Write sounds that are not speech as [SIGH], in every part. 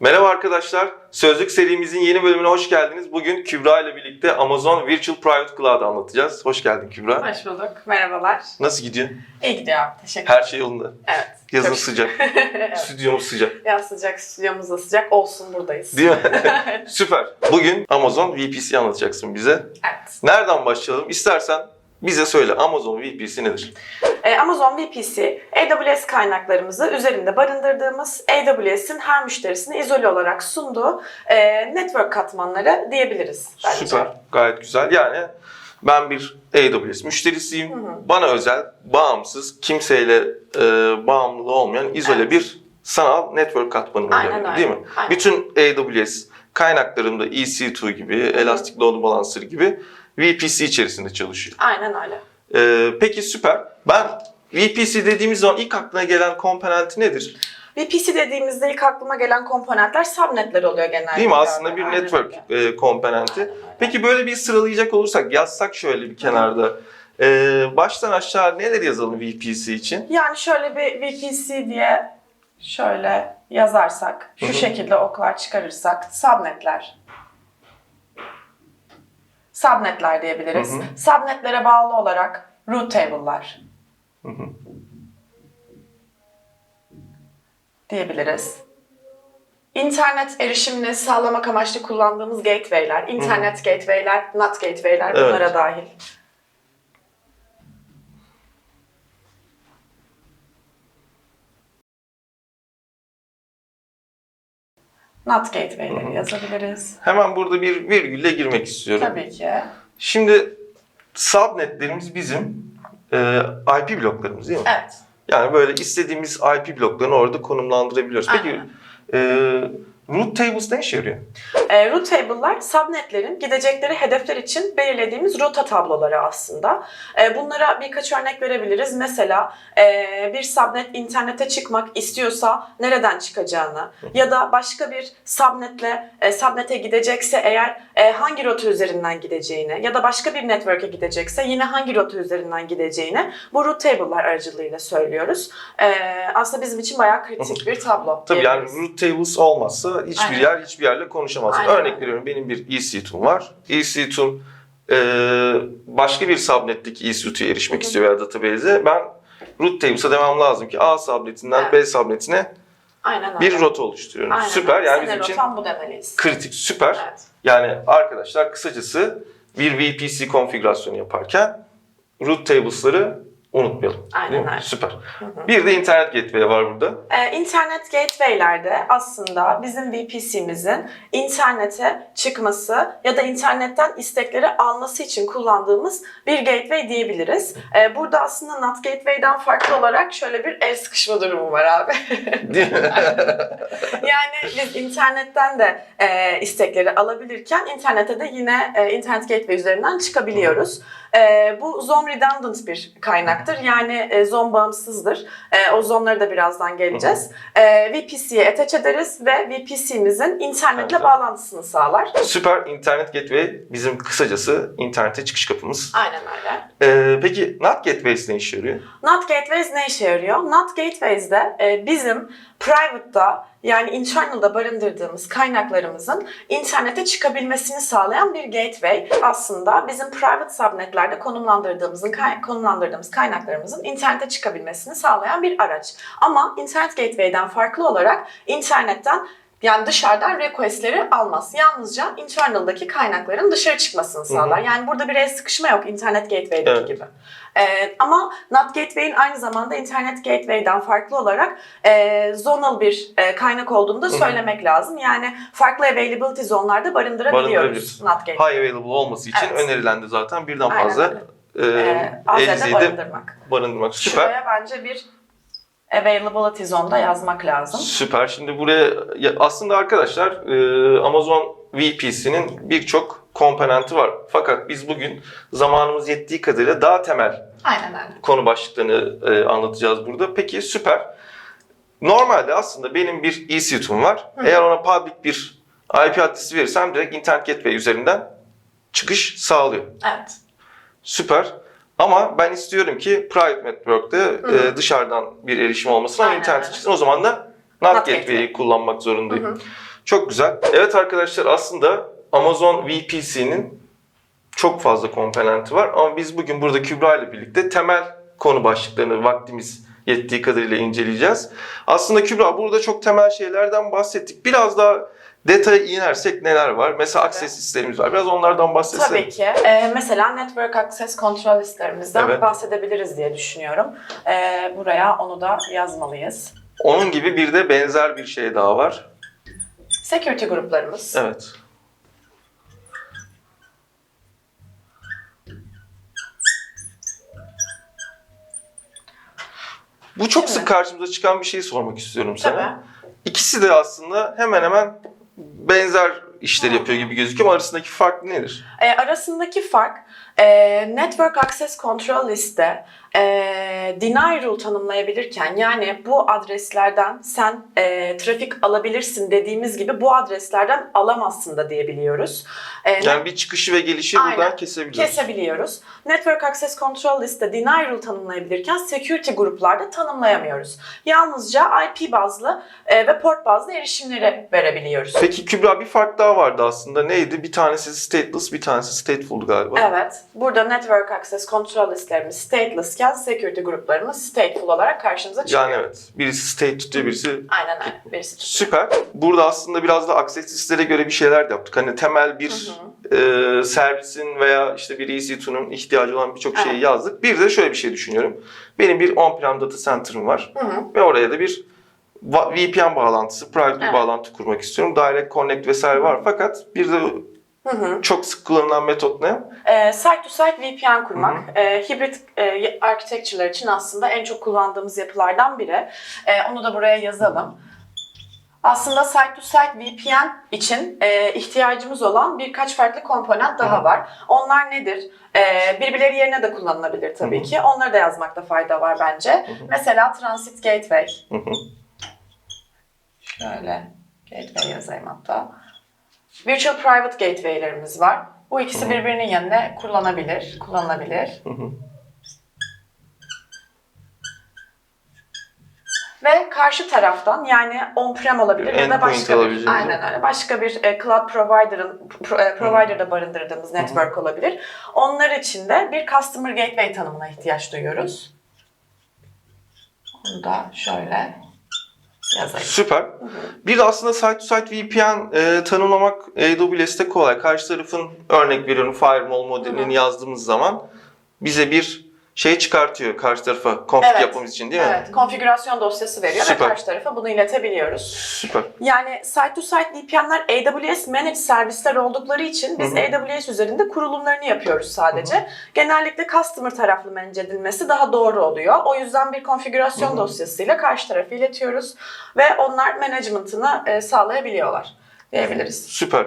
Merhaba arkadaşlar. Sözlük serimizin yeni bölümüne hoş geldiniz. Bugün Kübra ile birlikte Amazon Virtual Private Cloud anlatacağız. Hoş geldin Kübra. Hoş bulduk. Merhabalar. Nasıl gidiyor? İyi gidiyor abi. Teşekkür Her şey yolunda. Evet. Yazın Çok- sıcak. [LAUGHS] evet. Stüdyomuz sıcak. Yaz sıcak, stüdyomuz da sıcak. Olsun buradayız. Değil mi? [LAUGHS] Süper. Bugün Amazon VPC anlatacaksın bize. Evet. Nereden başlayalım? İstersen bize söyle Amazon VPC nedir? Ee, Amazon VPC, AWS kaynaklarımızı üzerinde barındırdığımız AWS'in her müşterisine izole olarak sunduğu e, network katmanları diyebiliriz. bence. Süper. Gayet güzel. Yani ben bir AWS müşterisiyim. Bana özel, bağımsız, kimseyle e, bağımlılığı olmayan izole Evet. bir sanal network katmanı oluyor, değil mi? Aynen. Bütün AWS kaynaklarımda EC2 gibi, Elastic Load Balancer gibi VPC içerisinde çalışıyor. Aynen öyle. E, peki süper. Ben VPC dediğimiz zaman ilk aklına gelen komponenti nedir? VPC dediğimizde ilk aklıma gelen komponentler subnetler oluyor genelde. Değil mi? Aslında bir Aynen network e, komponenti. Aynen. Peki böyle bir sıralayacak olursak, yazsak şöyle bir kenarda. Ee, baştan aşağı neler yazalım VPC için? Yani şöyle bir VPC diye şöyle yazarsak, şu şekilde oklar çıkarırsak, subnetler. Subnetler diyebiliriz. Hı hı. Subnetlere bağlı olarak root table'lar. diyebiliriz. İnternet erişimini sağlamak amaçlı kullandığımız gateway'ler, internet gateway'ler, NAT gateway'ler Evet. bunlara dahil. NAT gateway'leri yazabiliriz. Hemen burada bir virgülle girmek istiyorum. Tabii ki. Şimdi subnetlerimiz bizim e, IP bloklarımız değil mi? Evet. Yani böyle istediğimiz IP bloklarını orada konumlandırabiliyoruz. Peki Aynen. e, root tables ne işe yarıyor? E, root table'lar subnetlerin gidecekleri hedefler için belirlediğimiz rota tabloları aslında. E, bunlara birkaç örnek verebiliriz. Mesela e, bir subnet internete çıkmak istiyorsa nereden çıkacağını ya da başka bir subnetle e, subnete gidecekse eğer e, hangi rota üzerinden gideceğini ya da başka bir network'e gidecekse yine hangi rota üzerinden gideceğini bu root table'lar aracılığıyla söylüyoruz. E, aslında bizim için bayağı kritik bir tablo. Tabii yani root tables olmazsa hiçbir Aynen. yer hiçbir yerle konuşamaz. Aynen Örnek veriyorum benim bir EC2'm var. EC2'm e, başka bir subnetteki EC2'ye erişmek Hı hı. istiyor veya database'e. Ben root tables'a demem lazım ki A subnetinden Evet. B subnetine Aynen bir rota oluşturuyorum. Aynen süper yani Senin bizim için bu demeliyiz. kritik süper. Evet. Yani arkadaşlar kısacası bir VPC konfigürasyonu yaparken root tables'ları unutmayalım. Aynen Değil mi? öyle. Süper. hı. Bir de internet gateway var burada. Ee, internet gateway'lerde aslında bizim VPC'mizin internete çıkması ya da internetten istekleri alması için kullandığımız bir gateway diyebiliriz. Ee, burada aslında NAT gateway'den farklı olarak şöyle bir el sıkışma durumu var abi. [LAUGHS] Değil mi? [LAUGHS] yani biz internetten de e, istekleri alabilirken internete de yine e, internet gateway üzerinden çıkabiliyoruz. E, bu zone redundant bir kaynaktır. Yani e, zone bağımsızdır. E, o zone'lara da birazdan geleceğiz. E, VPC'ye attach ederiz ve VPC'mizin internetle Evet. bağlantısını sağlar. Süper internet gateway bizim kısacası internete çıkış kapımız. Aynen öyle. Ee, peki NAT gateways ne işe yarıyor? NAT Gateways ne işe yarıyor? NAT Gateways'de e, bizim private'da yani internal'da barındırdığımız kaynaklarımızın internete çıkabilmesini sağlayan bir gateway. Aslında bizim private subnetlerde konumlandırdığımızın konumlandırdığımız kaynaklarımızın internete çıkabilmesini sağlayan bir araç. Ama internet gateway'den farklı olarak internetten yani dışarıdan requestleri almaz. Yalnızca internal'daki kaynakların dışarı çıkmasını sağlar. Yani burada bir el sıkışma yok internet gateway'deki Evet. gibi. Ee, ama NAT Gateway'in aynı zamanda internet gateway'den farklı olarak e, zonal bir e, kaynak olduğunu da hı. söylemek lazım. Yani farklı availability zonlarda barındırabiliyoruz. NAT Gateway. High available olması için Evet. önerilen de zaten birden Aynen fazla öyle. e, LZ'de barındırmak. barındırmak. Süper. Şuraya bence bir availability zonda yazmak lazım. Süper. Şimdi buraya ya aslında arkadaşlar e, Amazon VPC'nin birçok komponenti var. Fakat biz bugün zamanımız yettiği kadarıyla daha temel Aynen öyle. konu başlıklarını e, anlatacağız burada. Peki süper. Normalde aslında benim bir EC2'm var. Hı. Eğer ona public bir IP adresi verirsem direkt internet gateway üzerinden çıkış sağlıyor. Evet. Süper. Ama ben istiyorum ki private network'te Hı. e, dışarıdan bir erişim olmasın ama Aynen internet öyle. çıksın. O zaman da NAT gateway'i gateway. kullanmak Hı zorundayım. hı. Çok güzel. Evet arkadaşlar aslında Amazon VPC'nin çok fazla komponenti var ama biz bugün burada Kübra ile birlikte temel konu başlıklarını vaktimiz yettiği kadarıyla inceleyeceğiz. Aslında Kübra burada çok temel şeylerden bahsettik. Biraz daha detaya inersek neler var? Mesela Tabii. access listlerimiz var. Biraz onlardan bahsetsene. Tabii ki. Ee, mesela Network Access Control listlerimizden Evet. bahsedebiliriz diye düşünüyorum. Ee, buraya onu da yazmalıyız. Onun gibi bir de benzer bir şey daha var. Security gruplarımız. Evet. Bu çok Değil sık mi? karşımıza çıkan bir şey sormak istiyorum Tabii. sana. İkisi de aslında hemen hemen benzer işleri yapıyor gibi gözüküyor ama arasındaki fark nedir? E, arasındaki fark e, Network Access Control liste e, deny rule tanımlayabilirken yani bu adreslerden sen e, trafik alabilirsin dediğimiz gibi bu adreslerden alamazsın da diyebiliyoruz. E, Yani bir çıkışı ve gelişi Aynen. buradan kesebiliyoruz. kesebiliyoruz. Network Access Control liste deny rule tanımlayabilirken security gruplarda tanımlayamıyoruz. Yalnızca IP bazlı e, ve port bazlı erişimleri verebiliyoruz. Peki Kübra bir fark daha vardı aslında. Neydi? Bir tanesi stateless, bir tanesi stateful galiba. Evet. Burada Network Access Control listelerimiz stateless iken security gruplarımız stateful olarak karşımıza çıkıyor. Yani evet. Birisi state tutuyor, birisi Aynen öyle. Birisi tutuyor. Süper. Burada aslında biraz da access listelere göre bir şeyler de yaptık. Hani temel bir e, servisin veya işte bir EC2'nun ihtiyacı olan birçok şeyi Evet. yazdık. Bir de şöyle bir şey düşünüyorum. Benim bir on-prem data center'ım var Hı hı. ve oraya da bir VPN bağlantısı, private bir Evet. bağlantı kurmak istiyorum. Direct connect vesaire var fakat bir de Hı hı. çok sık kullanılan metot ne? Ee, site to site VPN kurmak, e, hibrit e, architecture'lar için aslında en çok kullandığımız yapılardan biri. E, onu da buraya yazalım. Aslında site to site VPN için e, ihtiyacımız olan birkaç farklı komponent daha var. Onlar nedir? E, birbirleri yerine de kullanılabilir tabii Hı hı. ki. Onları da yazmakta fayda var bence. Mesela Transit Gateway. Hı hı. Şöyle gateway yazayım hatta. Virtual Private Gateway'lerimiz var. Bu ikisi birbirinin yerine kullanabilir, kullanılabilir. Hı hı. Ve karşı taraftan yani on-prem olabilir ya da endpoint başka bir, aynen öyle, başka bir e, cloud provider'ın pro- e, provider'da barındırdığımız network olabilir. Onlar için de bir customer gateway tanımına ihtiyaç duyuyoruz. Onu da şöyle yazayım. Süper. Bir de aslında site to site VPN e, tanımlamak AWS'te kolay. Karşı tarafın örnek veriyorum firewall modelini Hı hı. yazdığımız zaman bize bir şey çıkartıyor karşı tarafa config Evet. yapmamız için değil mi? Evet, konfigürasyon dosyası veriyor Süper. ve karşı tarafa bunu iletebiliyoruz. Süper. Yani site to site VPN'ler AWS managed servisler oldukları için biz Hı hı. AWS üzerinde kurulumlarını yapıyoruz sadece. Genellikle customer taraflı manage edilmesi daha doğru oluyor. O yüzden bir konfigürasyon Hı hı. dosyasıyla karşı tarafa iletiyoruz ve onlar management'ını e, sağlayabiliyorlar diyebiliriz. Süper.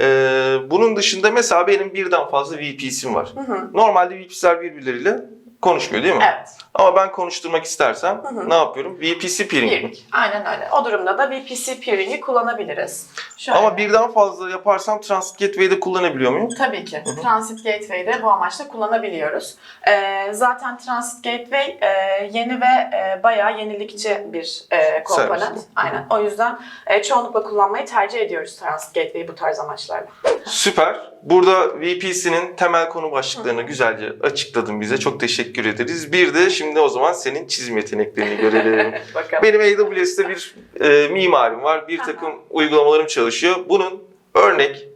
E, bunun dışında mesela benim birden fazla VPC'm var. Hı hı. Normalde VPC'ler birbirleriyle konuşmuyor değil mi? Evet. Ama ben konuşturmak istersem Hı hı. ne yapıyorum? VPC peering. Peering. Aynen öyle. O durumda da VPC peering'i kullanabiliriz. Şöyle. Ama birden fazla yaparsam Transit Gateway'de kullanabiliyor muyum? Tabii ki. Hı hı. Transit Gateway'de bu amaçla kullanabiliyoruz. Ee, zaten Transit Gateway e, yeni ve e, bayağı yenilikçi bir e, komponent. Servis. Aynen. O yüzden e, çoğunlukla kullanmayı tercih ediyoruz Transit Gateway'i bu tarz amaçlarla. Süper. Burada VPC'nin temel konu başlıklarını güzelce açıkladın bize. Çok teşekkür ederiz. Bir de şimdi o zaman senin çizim yeteneklerini görelim. [LAUGHS] Benim AWS'te bir e, mimarim var. Bir takım uygulamalarım çalışıyor. Bunun örnek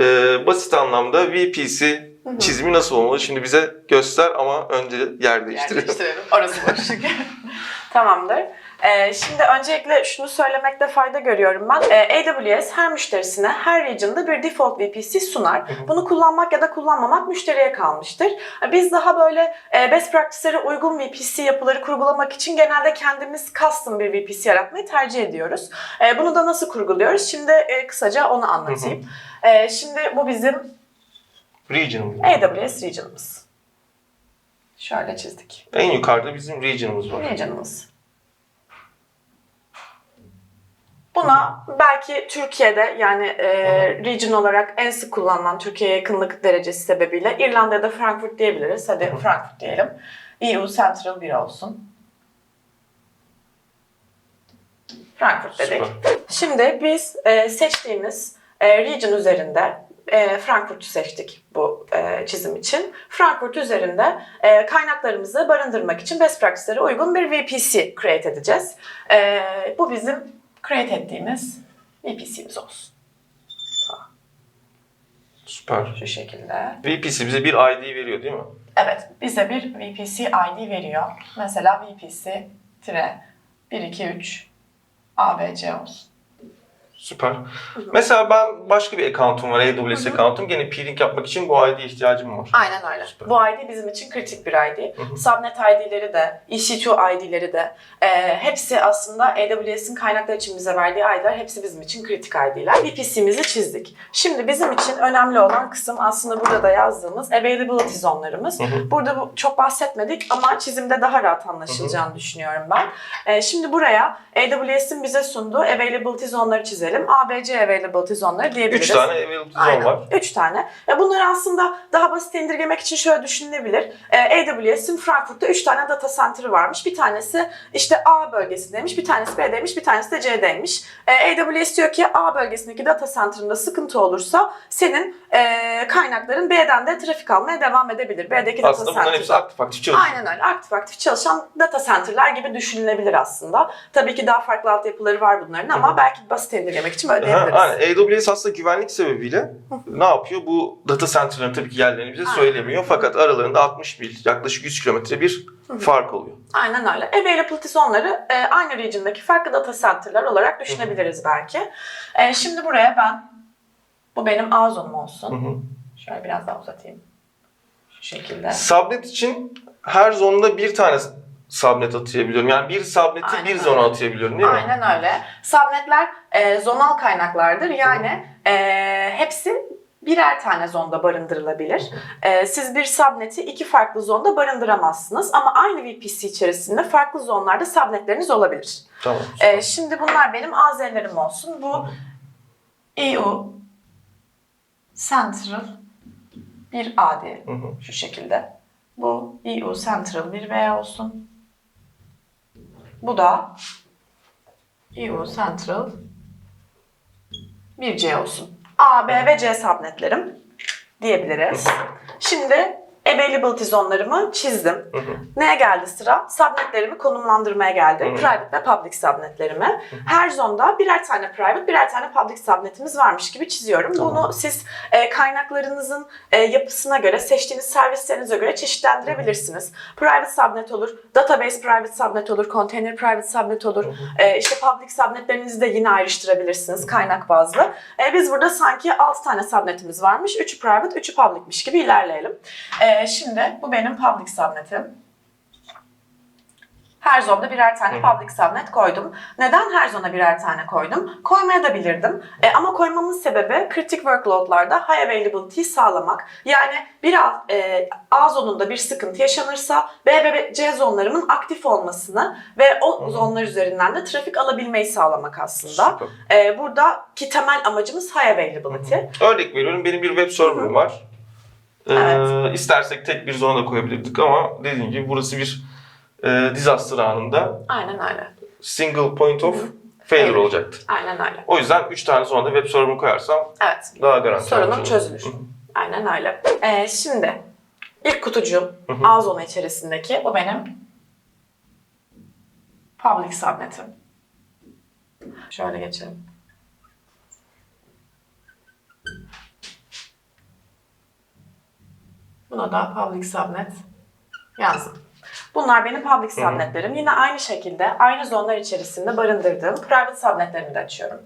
e, basit anlamda VPC çizimi nasıl olmalı? Şimdi bize göster ama önce yer Yer değiştirelim. değiştirelim. Orası boş çünkü. [LAUGHS] Tamamdır. Ee, şimdi öncelikle şunu söylemekte fayda görüyorum ben. Ee, AWS her müşterisine her region'da bir default VPC sunar. Bunu kullanmak ya da kullanmamak müşteriye kalmıştır. Ee, Biz daha böyle e, best practice'lere uygun VPC yapıları kurgulamak için genelde kendimiz custom bir VPC yaratmayı tercih ediyoruz. Ee, Bunu da nasıl kurguluyoruz? Şimdi e, kısaca onu anlatayım. Ee, Şimdi bu bizim Region. AWS region'ımız. Şöyle çizdik. En yukarıda bizim region'ımız var. Region'ımız. Buna belki Türkiye'de yani e, region olarak en sık kullanılan Türkiye'ye yakınlık derecesi sebebiyle İrlanda ya da Frankfurt diyebiliriz. Hadi. Frankfurt diyelim. EU Central 1 olsun. Frankfurt dedik. Süper. Şimdi biz e, seçtiğimiz e, region üzerinde e, Frankfurt'u seçtik bu e, çizim için. Frankfurt üzerinde e, kaynaklarımızı barındırmak için best practice'lere uygun bir VPC create edeceğiz. E, bu bizim create ettiğimiz VPC'miz olsun. Süper. Şu şekilde. VPC bize bir ID veriyor değil mi? Evet, bize bir VPC ID veriyor. Mesela VPC 123 ABC olsun. Süper. Mesela ben başka bir account'um var, AWS account'um. Gene peering yapmak için bu ID'ye ihtiyacım var. Aynen öyle. Süper. Bu ID bizim için kritik bir ID. Subnet ID'leri de, EC2 ID'leri de e, hepsi aslında AWS'in kaynaklar için bize verdiği ID'ler hepsi bizim için kritik ID'ler. VPC'mizi çizdik. Şimdi bizim için önemli olan kısım aslında burada da yazdığımız availability zone'larımız. Burada bu, çok bahsetmedik ama çizimde daha rahat anlaşılacağını düşünüyorum ben. E, şimdi buraya AWS'in bize sunduğu availability zone'ları çizelim. ABC availability zone'ları diyebiliriz. Üç tane availability zone var. Üç tane. Ya bunları aslında daha basit indirgemek için şöyle düşünülebilir. Ee, AWS'in Frankfurt'ta üç tane data center'ı varmış. Bir tanesi işte A bölgesindeymiş, bir tanesi B'deymiş, bir tanesi de C'deymiş. Ee, AWS diyor ki A bölgesindeki data center'ında sıkıntı olursa senin e, kaynakların B'den de trafik almaya devam edebilir. B'deki data Aslında bunların hepsi aktif aktif çalışıyor. Aynen öyle. Aktif aktif çalışan data center'lar gibi düşünülebilir aslında. Tabii ki daha farklı altyapıları var bunların ama belki basit indirgemek için böyle Ha, diyebiliriz. AWS aslında güvenlik sebebiyle ne yapıyor? Bu data center'ların tabii ki yerlerini bize Aynen. söylemiyor. Fakat aralarında 60 mil, yaklaşık 100 kilometre bir fark oluyor. Aynen öyle. Availability zone'ları e, aynı region'daki farklı data center'lar olarak düşünebiliriz belki. E, şimdi buraya ben, bu benim A zonum olsun. Şöyle biraz daha uzatayım. Şu şekilde. Subnet için her zonda bir tane subnet atayabiliyorum. Yani bir subneti Aynen bir öyle. zona atayabiliyorum değil mi? Aynen öyle. Subnetler e, zonal kaynaklardır. Yani e, hepsi birer tane zonda barındırılabilir. E, siz bir subneti iki farklı zonda barındıramazsınız. Ama aynı VPC içerisinde farklı zonlarda subnetleriniz olabilir. Tamam. Ee, şimdi bunlar benim AZ'lerim olsun. Bu EU Central bir A diyelim. Şu şekilde. Bu EU Central bir V olsun. Bu da EU Central bir C olsun. A, B ve C subnetlerim diyebiliriz. Şimdi availability zone'larımı çizdim. Hı hı. Neye geldi sıra? Subnetlerimi konumlandırmaya geldi. Hı. Private ve public subnetlerimi. Her zonda birer tane private, birer tane public subnetimiz varmış gibi çiziyorum. Tamam. Bunu siz e, kaynaklarınızın e, yapısına göre, seçtiğiniz servislerinize göre çeşitlendirebilirsiniz. Private subnet olur, database private subnet olur, container private subnet olur. E, işte public subnetlerinizi de yine ayrıştırabilirsiniz kaynak bazlı. E, biz burada sanki 6 tane subnetimiz varmış. 3'ü private, 3'ü publicmiş gibi ilerleyelim. E, şimdi bu benim public subnetim. Her zonda birer tane Hı hı. public subnet koydum. Neden her zona birer tane koydum? Koymaya da bilirdim. E, ama koymamın sebebi kritik workloadlarda high availability sağlamak. Yani bir A, e, A zonunda bir sıkıntı yaşanırsa B ve C zonlarımın aktif olmasını ve o Hı hı. zonlar üzerinden de trafik alabilmeyi sağlamak aslında. Süper. E, buradaki temel amacımız high availability. Örnek veriyorum benim bir web server'ım var. Ee, Evet. istersek tek bir zona da koyabilirdik ama dediğim gibi burası bir e, disaster anında Aynen öyle. single point of failure Failure. olacaktı. Aynen öyle. O yüzden 3 tane zonada web server'ımı koyarsam Evet. daha garanti Sorunum olmuş olur. çözülür. Aynen öyle. Ee, şimdi ilk kutucuğum Hı. A zonu içerisindeki bu benim public subnetim. Şöyle geçelim. Buna da public subnet yazdım. Bunlar benim public subnetlerim. Yine aynı şekilde aynı zonlar içerisinde barındırdığım private subnetlerimi de açıyorum.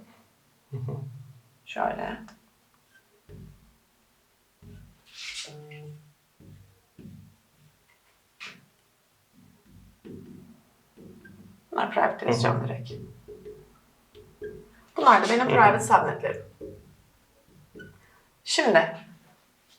Şöyle. Bunlar private yazacağım direkt. Bunlar da benim private subnetlerim. Şimdi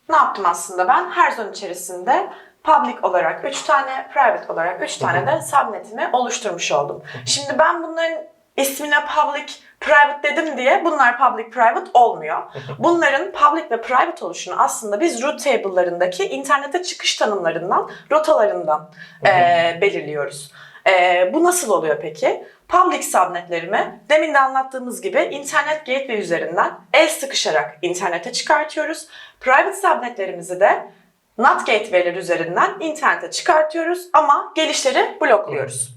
ne yaptım aslında ben? Her zone içerisinde public olarak 3 tane, private olarak 3 tane de subnetimi oluşturmuş oldum. Şimdi ben bunların ismine public, private dedim diye bunlar public, private olmuyor. Bunların public ve private oluşunu aslında biz root table'larındaki internete çıkış tanımlarından, rotalarından eee, belirliyoruz. Ee, bu nasıl oluyor peki? Public subnetlerimi demin de anlattığımız gibi internet gateway üzerinden el sıkışarak internete çıkartıyoruz. Private subnetlerimizi de NAT gateway'ler üzerinden internete çıkartıyoruz ama gelişleri blokluyoruz.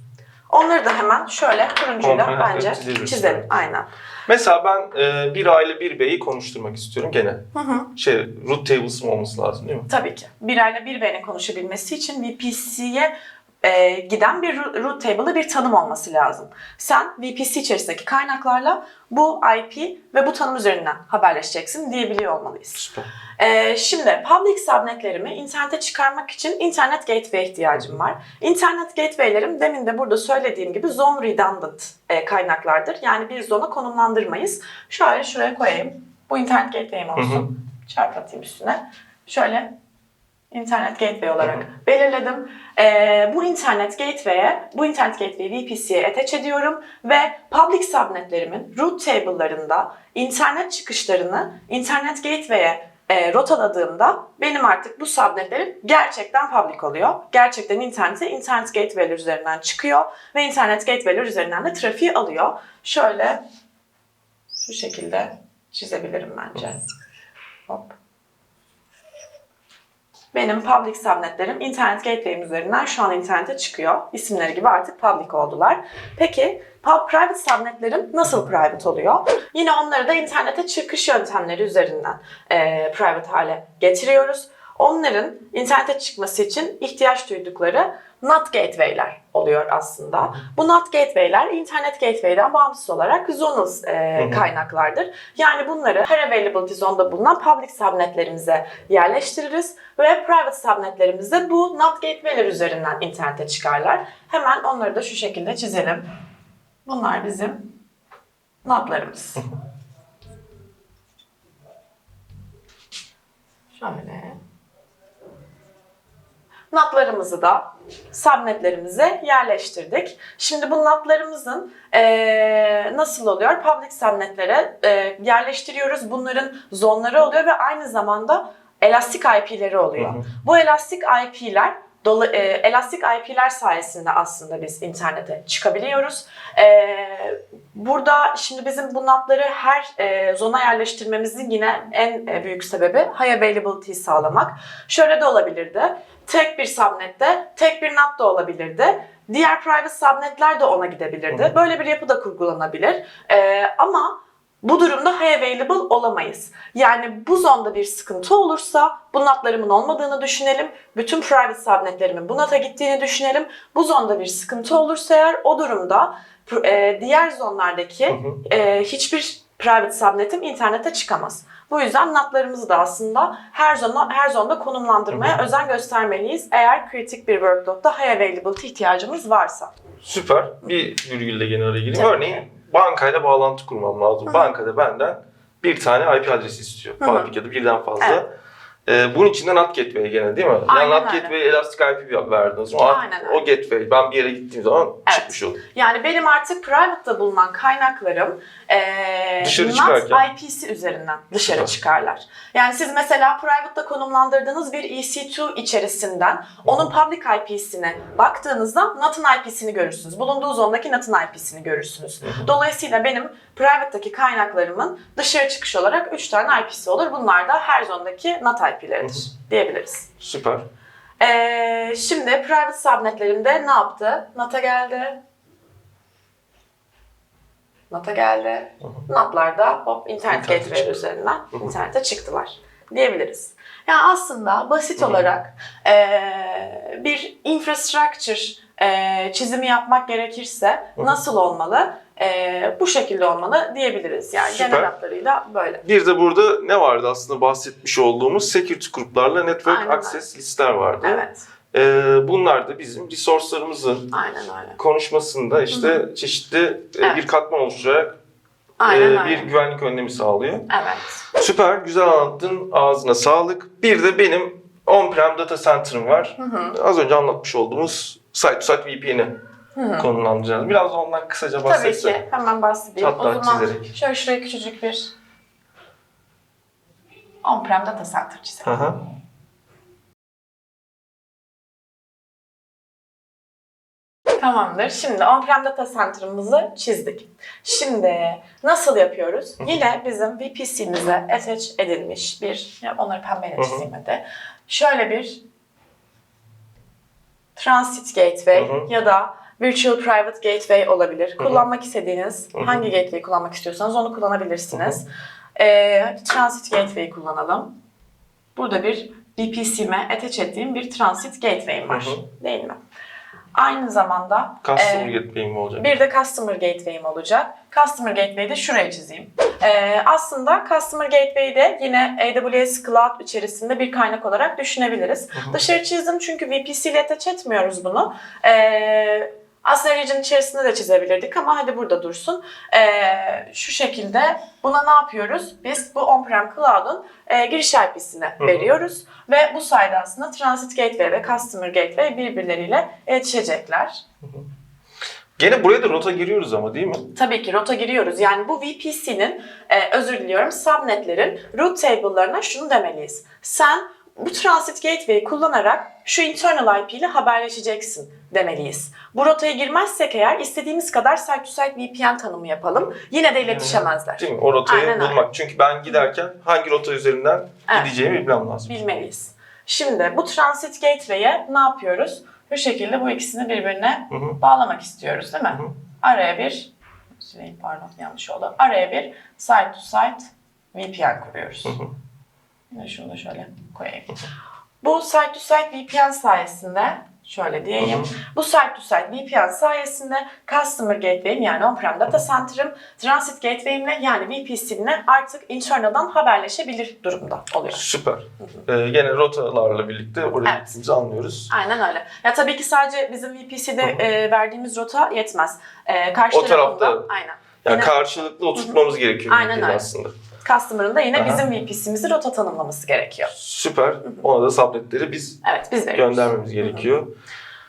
Onları da hemen şöyle turuncuyla bence çizelim. Aynen. Mesela ben e, bir aile bir beyi konuşturmak istiyorum gene. Hı hı. Şey root tables'ım olması lazım değil mi? Tabii ki. Bir ayla bir beynin konuşabilmesi için VPC'ye e, giden bir ro- root table'ı bir tanım olması lazım. Sen VPC içerisindeki kaynaklarla bu IP ve bu tanım üzerinden haberleşeceksin diyebiliyor olmalıyız. Süper. Ee, şimdi public subnetlerimi internete çıkarmak için internet gateway ihtiyacım var. İnternet gateway'lerim demin de burada söylediğim gibi zone redundant e, kaynaklardır. Yani bir zona konumlandırmayız. Şöyle şuraya koyayım. Bu internet gateway'im olsun. Çarp atayım üstüne. Şöyle internet gateway olarak Hı hı. belirledim. Ee, bu internet gateway'e, bu internet gateway'i VPC'ye attach ediyorum ve public subnetlerimin root table'larında internet çıkışlarını internet gateway'e e, rotaladığımda benim artık bu subnetlerim gerçekten public oluyor. Gerçekten internete internet gateway'ler üzerinden çıkıyor ve internet gateway'ler üzerinden de trafiği alıyor. Şöyle şu şekilde çizebilirim bence. Hop. Benim public subnetlerim internet gateway'im üzerinden şu an internete çıkıyor. İsimleri gibi artık public oldular. Peki private subnetlerim nasıl private oluyor? Yine onları da internete çıkış yöntemleri üzerinden e, private hale getiriyoruz. Onların internete çıkması için ihtiyaç duydukları NAT gateway'ler oluyor aslında. Bu NAT gateway'ler internet gateway'den bağımsız olarak zonal e, kaynaklardır. Yani bunları her availability zone'da bulunan public subnetlerimize yerleştiririz ve private subnetlerimiz de bu NAT gateway'ler üzerinden internete çıkarlar. Hemen onları da şu şekilde çizelim. Bunlar bizim NAT'larımız. Şöyle. NAT'larımızı da subnetlerimize yerleştirdik. Şimdi bu NAT'larımızın eee, nasıl oluyor? Public subnetlere eee, yerleştiriyoruz. Bunların zonları oluyor ve aynı zamanda elastik IP'leri oluyor. Hı hı. Bu elastik IP'ler Dola, e, elastik IP'ler sayesinde aslında biz internete çıkabiliyoruz. E, burada şimdi bizim bu NAT'ları her e, zona yerleştirmemizin yine en e, büyük sebebi high availability sağlamak. Şöyle de olabilirdi. Tek bir subnette tek bir NAT da olabilirdi. Diğer private subnetler de ona gidebilirdi. Hı. Böyle bir yapı da kurgulanabilir. E, ama bu durumda high available olamayız. Yani bu zonda bir sıkıntı olursa bu NAT'larımın olmadığını düşünelim. Bütün private subnetlerimin bu NAT'a gittiğini düşünelim. Bu zonda bir sıkıntı olursa eğer o durumda e, diğer zonlardaki e, hiçbir private subnetim internete çıkamaz. Bu yüzden NAT'larımızı da aslında her zona her zonda konumlandırmaya özen göstermeliyiz. Eğer kritik bir workload'da high availability ihtiyacımız varsa. Süper. Bir virgülle gene araya gireyim. Tabii Örneğin bankayla bağlantı kurmam lazım. Hı. Bankada benden bir tane IP adresi istiyor. Hı hı. Fabrikada birden fazla. Evet. Ee, bunun içinde NAT gateway gene değil mi? Aynen yani NAT gateway elastic IP verdiniz. O, Aynen o gateway ben bir yere gittiğim zaman Evet. çıkmış olur. Yani benim artık private'da bulunan kaynaklarım eee Dışarı çıkarken. IP'si üzerinden dışarı Süper. çıkarlar. Yani siz mesela private'da konumlandırdığınız bir EC2 içerisinden onun public IP'sine baktığınızda NAT'ın IP'sini görürsünüz. Bulunduğu zondaki NAT'ın IP'sini görürsünüz. Dolayısıyla benim private'daki kaynaklarımın dışarı çıkış olarak 3 tane IP'si olur. Bunlar da her zondaki NAT IP'leridir diyebiliriz. Süper. Ee, şimdi private subnetlerimde ne yaptı? NAT'a geldi. NAT'a geldi. NAT'lar da hop internet gateway üzerinden internete çıktılar diyebiliriz. Yani aslında basit olarak ee, bir infrastructure ee, çizimi yapmak gerekirse nasıl olmalı? Ee, bu şekilde olmalı diyebiliriz. Yani Süper. genel hatlarıyla böyle. Bir de burada ne vardı aslında bahsetmiş olduğumuz security gruplarla network Aynen access listeler vardı. Evet. Ee, bunlar da bizim resource'larımızın Aynen öyle. konuşmasında işte çeşitli e, Evet. bir katman oluşturarak Aynen e, bir güvenlik önlemi sağlıyor. Evet. Süper, güzel anlattın. Ağzına sağlık. Bir de benim on-prem data center'ım var. Hı hı. Az önce anlatmış olduğumuz site-to-site VPN'i Hı hı. konumlandıracağız. Biraz da ondan kısaca Tabii bahsetsene. ki. Hemen bahsedeyim. Hatta o zaman çizerek. şöyle şuraya küçücük bir on-prem data center çizelim. Hı hı. Tamamdır. Şimdi on-prem data center'ımızı çizdik. Şimdi nasıl yapıyoruz? Yine bizim VPC'mize attach edilmiş bir, onları pembeyle çizeyim hadi. Şöyle bir Transit Gateway ya da Virtual Private Gateway olabilir. Kullanmak istediğiniz hangi gateway kullanmak istiyorsanız onu kullanabilirsiniz. Ee, Transit Gateway kullanalım. Burada bir VPC'me attach ettiğim bir Transit Gateway'im var. Değil mi? Aynı zamanda Customer e, gateway mi olacak? bir de Customer Gateway'im olacak. Customer Gateway'i de şuraya çizeyim. Ee, aslında Customer Gateway'i de yine AWS Cloud içerisinde bir kaynak olarak düşünebiliriz. hı. Dışarı çizdim çünkü VPC ile etmiyoruz bunu. Ee, aslında region içerisinde de çizebilirdik ama hadi burada dursun. Ee, şu şekilde buna ne yapıyoruz? Biz bu on-prem cloud'un e, giriş IP'sini hı. veriyoruz ve bu sayede aslında Transit Gateway ve Customer Gateway birbirleriyle iletişecekler. Gene buraya da rota giriyoruz ama değil mi? Tabii ki rota giriyoruz. Yani bu VPC'nin, e, özür diliyorum, subnetlerin root table'larına şunu demeliyiz. Sen bu Transit Gateway'i kullanarak şu internal IP ile haberleşeceksin demeliyiz. Bu rotaya girmezsek eğer istediğimiz kadar site-to-site VPN tanımı yapalım. Yine de iletişemezler. Değil mi? O rotayı Aynen öyle. bulmak. Çünkü ben giderken hangi rota üzerinden Evet. gideceğimi bilmem lazım. Bilmeliyiz. Şimdi bu Transit Gateway'e ne yapıyoruz? Bu şekilde bu ikisini birbirine Hı hı. bağlamak istiyoruz değil mi? Hı hı. Araya bir, sileyim pardon yanlış oldu. Araya bir site to site VPN kuruyoruz. Hı hı. Yine şunu da şöyle koyayım. Bu site to site VPN sayesinde şöyle diyeyim. Hı hı. Bu site to site VPN sayesinde Customer Gateway'im yani on-prem data center'ım Transit Gateway'imle yani VPC'imle artık internal'dan haberleşebilir durumda oluyor. Süper. Ee, gene rotalarla birlikte oraya Evet. gittiğimizi anlıyoruz. Aynen öyle. Ya tabii ki sadece bizim VPC'de e, verdiğimiz rota yetmez. E, karşı O tarafta- aynen. Yani Yine- karşılıklı oturtmamız gerekiyor Aynen öyle. aslında. Customer'ın da yine Aha. bizim VPC'mizi rota tanımlaması gerekiyor. Süper. Ona da subnetleri biz Evet biz veriyoruz. göndermemiz gerekiyor.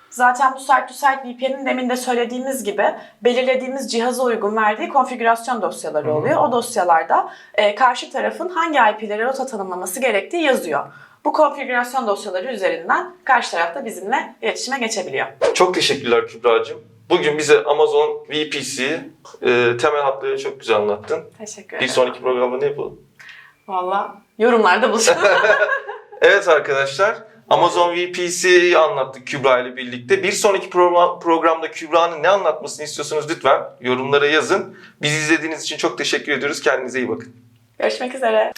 Zaten bu site to site VPN'in demin de söylediğimiz gibi belirlediğimiz cihaza uygun verdiği konfigürasyon dosyaları oluyor. O dosyalarda e, karşı tarafın hangi IP'lere rota tanımlaması gerektiği yazıyor. Bu konfigürasyon dosyaları üzerinden karşı tarafta bizimle iletişime geçebiliyor. Çok teşekkürler Kübra'cığım. Bugün bize Amazon VPC e, temel hatlarıyla çok güzel anlattın. Teşekkür Bir ederim. sonraki programda ne yapalım? Valla yorumlarda buluşalım. [LAUGHS] [LAUGHS] Evet arkadaşlar, Amazon VPC'yi anlattık Kübra ile birlikte. Bir sonraki program, programda Kübra'nın ne anlatmasını istiyorsanız lütfen yorumlara yazın. Bizi izlediğiniz için çok teşekkür ediyoruz. Kendinize iyi bakın. Görüşmek üzere.